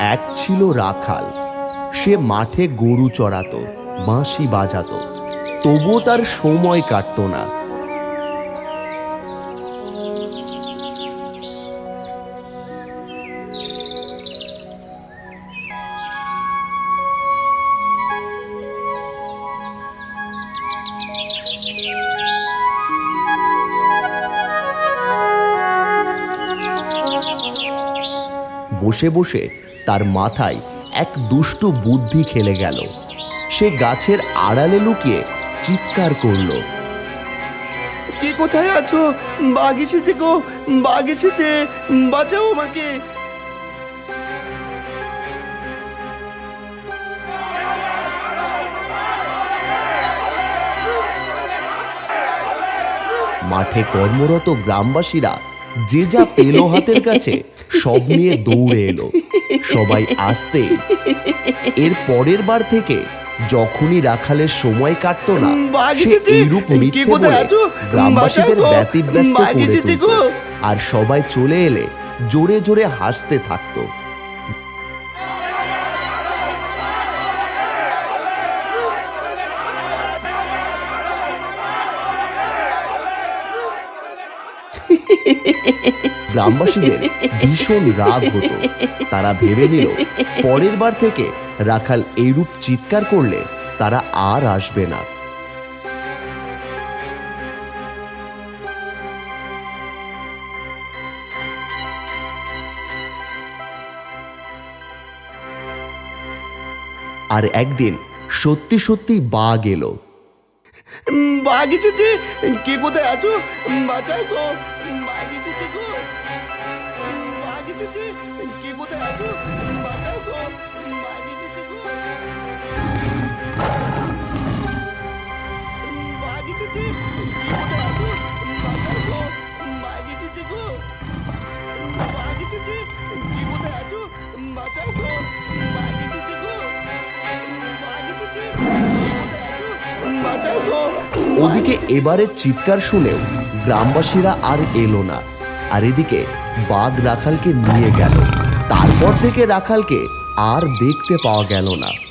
এক ছিল রাখাল। সে মাঠে গরু চড়াতো বাঁশি বাজাতো। তবুও তার সময় কাটত না। বসে বসে তার মাথায় এক দুষ্ট বুদ্ধি খেলে গেল। সে গাছের আড়ালে লুকিয়ে চিৎকার করল। কে কোথায় আছো? বাঘ এসেছে গো বাঘ এসেছে বাঁচাও আমাকে। মাঠে কর্মরত গ্রামবাসীরা যে যা পেল হাতের কাছে সব নিয়ে দৌড়ে এলো। সবাই আসতে। এর পরের বার থেকে যখনই রাখালের সময় কাটতো না সে এইরূপ মিথ্যে বলে গ্রামবাসীদের ব্যতিব্যস্ত করে আর সবাই চলে এলে জোরে জোরে হাসতে থাকতো। গ্রামবাসীদের ভীষণ রাগ হতো। তারা ভেবে নিল, পরের বার থেকে রাখাল এইরূপ চিৎকার করলে তারা আর আসবে না। আর একদিন সত্যি সত্যি বাঘ এলো। বাঘ এসেছে। কে কোথায় আছো? বাঁচাও গো। বাঘ এসেছে গো। বাঘ এসেছে। কে কোথায় আছো? বাঁচাও গো। বাঘ এসেছে গো। বাঘ এসেছে। কে গো। বাঘ এসেছে গো। বাঘ এসেছে। কে কোথায় গো। বাঘ এসেছে গো। বাঘ এসেছে। ওদিকে এবারের চিৎকার শুনেও গ্রামবাসীরা আর এলো না। আর এদিকে বাঘ রাখালকে নিয়ে গেল। তারপর থেকে রাখালকে আর দেখতে পাওয়া গেল না।